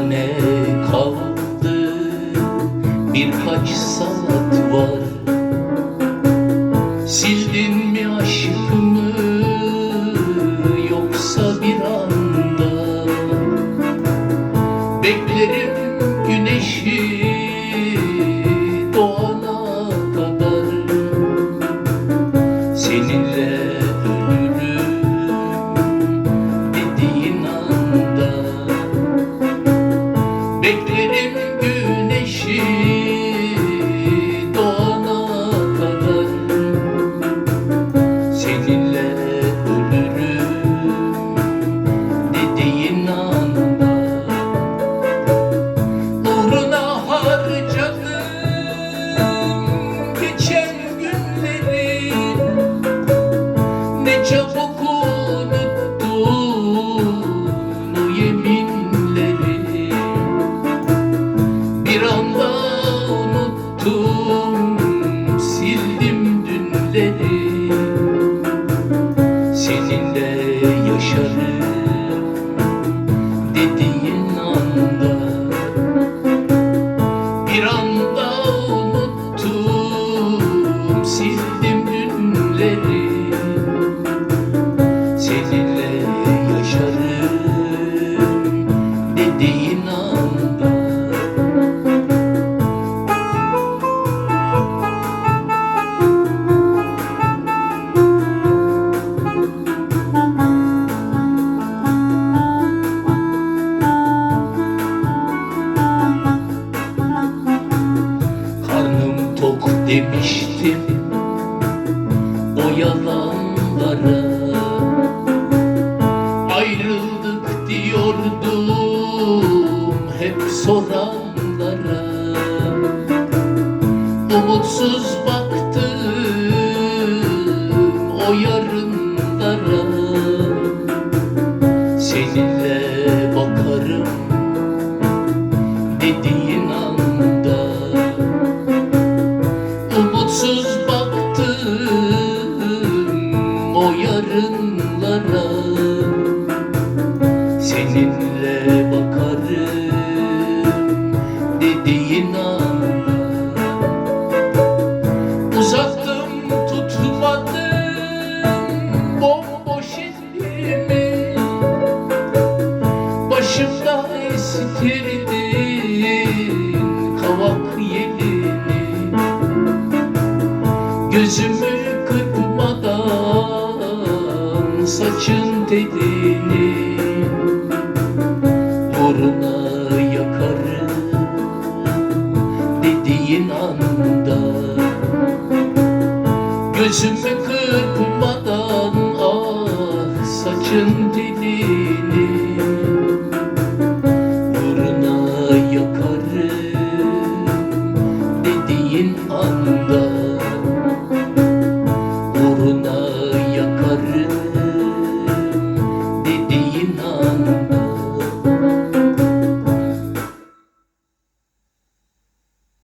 ne kaldı. Birkaç saat var. Sildin mi aşkımı yoksa bir anda? Beklerim güneşi doğana kadar. Seninle güneşi demiştim o yalanlara. Ayrıldık diyordum hep soranlara. Umutsuz baktım o yarınlara. Seninle bakarım dediğin yarınlara Seninle bakarım dediğin anda. Uzattım tutmadım bomboş elimi. Başımda estirdin kavak yelini. Gözümü saçın telini Uğruna yakarım dediğin anda. Gözümü kırpmadan